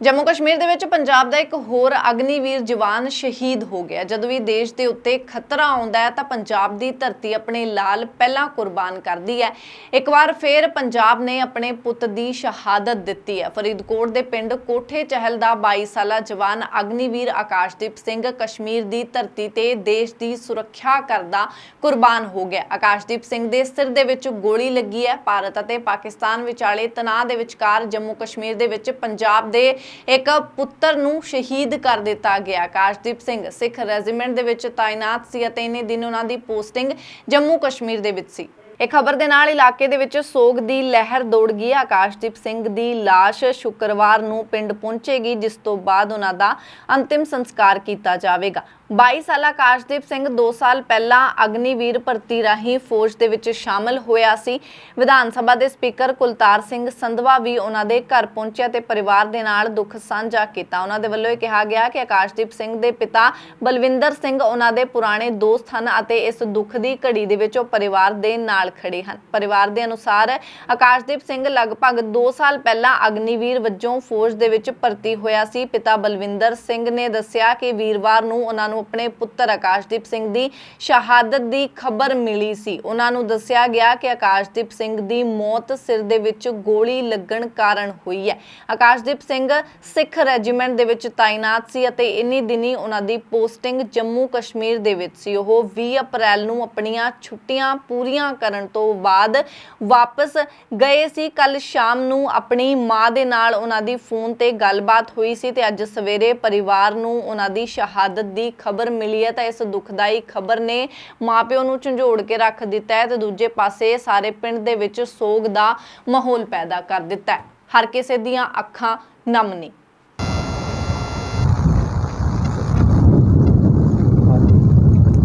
ਜੰਮੂ ਕਸ਼ਮੀਰ ਦੇ ਵਿੱਚ ਪੰਜਾਬ ਦਾ ਇੱਕ ਹੋਰ ਅਗਨੀਵੀਰ ਜਵਾਨ ਸ਼ਹੀਦ ਹੋ ਗਿਆ। ਜਦੋਂ ਵੀ ਦੇਸ਼ ਦੇ ਉੱਤੇ ਖਤਰਾ ਆਉਂਦਾ ਹੈ ਤਾਂ ਪੰਜਾਬ ਦੀ ਧਰਤੀ ਆਪਣੇ ਲਾਲ ਪਹਿਲਾਂ ਕੁਰਬਾਨ ਕਰਦੀ ਹੈ। ਇੱਕ ਵਾਰ ਫੇਰ ਪੰਜਾਬ ਨੇ ਆਪਣੇ ਪੁੱਤ ਦੀ ਸ਼ਹਾਦਤ ਦਿੱਤੀ ਹੈ। ਫਰੀਦਕੋਟ ਦੇ ਪਿੰਡ ਕੋਠੇ ਚਹਿਲ ਦਾ 22 ਸਾਲਾ ਜਵਾਨ ਅਗਨੀਵੀਰ ਆਕਾਸ਼ਦੀਪ ਸਿੰਘ ਕਸ਼ਮੀਰ ਦੀ ਧਰਤੀ ਤੇ ਦੇਸ਼ ਦੀ ਸੁਰੱਖਿਆ ਕਰਦਾ ਕੁਰਬਾਨ ਹੋ ਗਿਆ। ਆਕਾਸ਼ਦੀਪ ਸਿੰਘ ਦੇ ਸਿਰ ਦੇ ਵਿੱਚ ਗੋਲੀ ਲੱਗੀ ਹੈ। ਭਾਰਤ ਅਤੇ ਪਾਕਿਸਤਾਨ ਵਿਚਾਲੇ ਤਣਾਅ ਦੇ ਵਿਚਕਾਰ ਜੰਮੂ ਕਸ਼ਮੀਰ ਦੇ ਵਿੱਚ ਪੰਜਾਬ ਦੇ ਇੱਕ ਪੁੱਤਰ ਨੂੰ ਸ਼ਹੀਦ ਕਰ ਦਿੱਤਾ ਗਿਆ। ਕਾਸ਼ਦੀਪ ਸਿੰਘ ਸਿੱਖ ਰੈਜੀਮੈਂਟ ਦੇ ਵਿੱਚ ਤਾਇਨਾਤ ਸੀ ਅਤੇ ਇਨੇ ਦਿਨ ਉਹਨਾਂ ਦੀ ਪੋਸਟਿੰਗ ਜੰਮੂ ਕਸ਼ਮੀਰ ਦੇ ਵਿੱਚ ਸੀ। ਇਹ ਖਬਰ ਦੇ ਨਾਲ ਇਲਾਕੇ ਦੇ ਵਿੱਚ ਸੋਗ ਦੀ ਲਹਿਰ ਦੌੜ ਗਈ ਆਕਾਸ਼ਦੀਪ ਸਿੰਘ ਦੀ ਲਾਸ਼ ਸ਼ੁੱਕਰਵਾਰ ਨੂੰ ਪਿੰਡ ਪਹੁੰਚੇਗੀ, ਜਿਸ ਤੋਂ ਬਾਅਦ ਉਹਨਾਂ ਦਾ ਅੰਤਿਮ ਸੰਸਕਾਰ ਕੀਤਾ ਜਾਵੇਗਾ। 22 ਸਾਲਾ ਆਕਾਸ਼ਦੀਪ ਸਿੰਘ 2 ਸਾਲ ਪਹਿਲਾਂ ਅਗਨੀਵੀਰ ਭਰਤੀ ਰਾਹੀਂ ਫੌਜ ਦੇ ਵਿੱਚ ਸ਼ਾਮਲ ਹੋਇਆ ਸੀ। ਵਿਧਾਨ ਸਭਾ ਦੇ ਸਪੀਕਰ ਕੁਲਤਾਰ ਸਿੰਘ ਸੰਧਵਾ ਵੀ ਉਹਨਾਂ ਦੇ ਘਰ ਪਹੁੰਚਿਆ ਤੇ ਪਰਿਵਾਰ ਦੇ ਨਾਲ ਦੁੱਖ ਸਾਂਝਾ ਕੀਤਾ। ਉਹਨਾਂ ਦੇ ਵੱਲੋਂ ਇਹ ਕਿਹਾ ਗਿਆ ਕਿ ਆਕਾਸ਼ਦੀਪ ਸਿੰਘ ਦੇ ਪਿਤਾ ਬਲਵਿੰਦਰ ਸਿੰਘ, ਉਹਨਾਂ ਦੇ ਪੁਰਾਣੇ ਦੋਸਤ ਹਨ ਅਤੇ ਇਸ ਦੁੱਖ ਦੀ ਘੜੀ ਦੇ ਵਿੱਚ ਉਹ ਪਰਿਵਾਰ ਦੇ ਨਾਲ ਖੜੇ ਹਨ। ਪਰਿਵਾਰ ਦੇ ਅਨੁਸਾਰ ਆਕਾਸ਼ਦੀਪ ਸਿੰਘ ਲਗਭਗ 2 ਸਾਲ ਪਹਿਲਾਂ ਅਗਨੀਵੀਰ ਵਜੋਂ ਫੌਜ ਦੇ ਵਿੱਚ ਭਰਤੀ ਹੋਇਆ ਸੀ। ਪਿਤਾ ਬਲਵਿੰਦਰ ਸਿੰਘ ਨੇ ਦੱਸਿਆ ਕਿ ਵੀਰਵਾਰ ਨੂੰ ਉਹਨਾਂ ਨੂੰ ਆਪਣੇ ਪੁੱਤਰ ਆਕਾਸ਼ਦੀਪ ਸਿੰਘ ਦੀ ਸ਼ਹਾਦਤ ਦੀ ਖਬਰ ਮਿਲੀ ਸੀ। ਉਹਨਾਂ ਨੂੰ ਦੱਸਿਆ ਗਿਆ ਕਿ ਆਕਾਸ਼ਦੀਪ ਸਿੰਘ ਦੀ ਮੌਤ ਸਿਰ ਦੇ ਵਿੱਚ ਗੋਲੀ ਲੱਗਣ ਕਾਰਨ ਹੋਈ ਹੈ। ਆਕਾਸ਼ਦੀਪ ਸਿੰਘ ਸਿੱਖ ਰੈਜੀਮੈਂਟ ਦੇ ਵਿੱਚ ਤਾਇਨਾਤ ਸੀ ਅਤੇ ਇਨੀ ਦਿਨੀ ਉਹਨਾਂ ਦੀ ਪੋਸਟਿੰਗ ਜੰਮੂ ਕਸ਼ਮੀਰ ਦੇ ਵਿੱਚ ਸੀ। ਉਹ 20 ਅਪ੍ਰੈਲ ਨੂੰ ਆਪਣੀਆਂ ਛੁੱਟੀਆਂ ਪੂਰੀਆਂ ਕਰਨ ਤੋਂ ਬਾਅਦ ਵਾਪਸ ਗਏ ਸੀ। ਕੱਲ ਸ਼ਾਮ ਨੂੰ ਆਪਣੀ ਮਾਂ ਦੇ ਨਾਲ ਉਹਨਾਂ ਦੀ ਫੋਨ ਤੇ ਗੱਲਬਾਤ ਹੋਈ ਸੀ ਤੇ ਅੱਜ ਸਵੇਰੇ ਪਰਿਵਾਰ ਨੂੰ ਉਹਨਾਂ ਦੀ ਸ਼ਹਾਦਤ ਦੀ ਖਬਰ ਮਿਲੀ ਹੈ ਤਾਂ ਇਸ ਦੁਖਦਾਈ ਖਬਰ ਨੇ ਮਾਪਿਓ ਨੂੰ ਝੰਜੋੜ ਕੇ ਰੱਖ ਦਿੱਤਾ ਹੈ ਤੇ ਦੂਜੇ ਪਾਸੇ ਸਾਰੇ ਪਿੰਡ ਦੇ ਵਿੱਚ ਸੋਗ ਦਾ ਮਾਹੌਲ ਪੈਦਾ ਕਰ ਦਿੱਤਾ ਹੈ। ਹਰ ਕਿਸੇ ਦੀਆਂ ਅੱਖਾਂ ਨਮ ਨੇ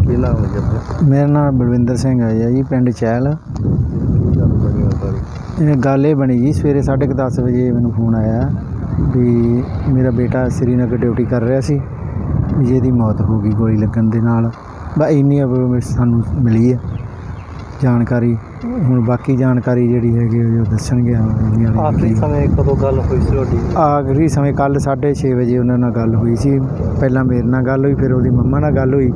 ਕੀ ਨਾਮ ਹੈ ਜੀ ਮੇਰਾ ਨਾਮ ਬਲਵਿੰਦਰ ਸਿੰਘ ਹੈ ਜੀ ਪਿੰਡ ਚਹਿਲ। ਇਹ ਗੱਲ ਇਹ ਬਣੀ ਜੀ ਸਵੇਰੇ 10:30 ਵਜੇ ਮੈਨੂੰ ਫੋਨ ਆਇਆ ਵੀ ਮੇਰਾ ਬੇਟਾ ਸ੍ਰੀਨਗਰ ਡਿਊਟੀ ਕਰ ਰਿਹਾ ਸੀ ਵੀ ਜਿਹਦੀ ਮੌਤ ਹੋ ਗਈ ਗੋਲੀ ਲੱਗਣ ਦੇ ਨਾਲ। ਬਸ ਇੰਨੀ ਇਨਫੋਰਮੇਸ਼ਨ ਸਾਨੂੰ ਮਿਲੀ ਹੈ ਜਾਣਕਾਰੀ। ਹੁਣ ਬਾਕੀ ਜਾਣਕਾਰੀ ਜਿਹੜੀ ਹੈਗੀ ਉਹ ਦੱਸਣਗੇ ਆਖਰੀ। ਸਮੇਂ ਕਦੋਂ ਗੱਲ ਹੋਈ ਸੀ ਤੁਹਾਡੀ? ਆਖਰੀ ਸਮੇਂ ਕੱਲ 6:30 ਵਜੇ ਉਹਨਾਂ ਨਾਲ ਗੱਲ ਹੋਈ ਸੀ। ਪਹਿਲਾਂ ਮੇਰੇ ਨਾਲ ਗੱਲ ਹੋਈ ਫਿਰ ਉਹਦੀ ਮੰਮਾ ਨਾਲ ਗੱਲ ਹੋਈ।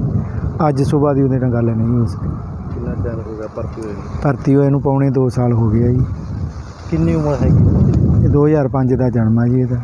ਅੱਜ ਸਵੇਰ ਦੀ ਉਹਦੇ ਨਾਲ ਗੱਲ ਨਹੀਂ ਹੋ ਸਕੀ ਕਿੰਨਾ ਚਿਰ ਹੋ ਗਿਆ ਭਰਤੀ ਹੋਏ ਨੂੰ? ਭਰਤੀ ਹੋਏ ਨੂੰ ਪੌਣੇ 2 ਸਾਲ ਹੋ ਗਏ ਆ ਜੀ। ਕਿੰਨੀ ਉਮਰ ਹੈਗੀ? ਇਹ 2005 ਦਾ ਜਨਮ ਆ ਜੀ ਇਹਦਾ।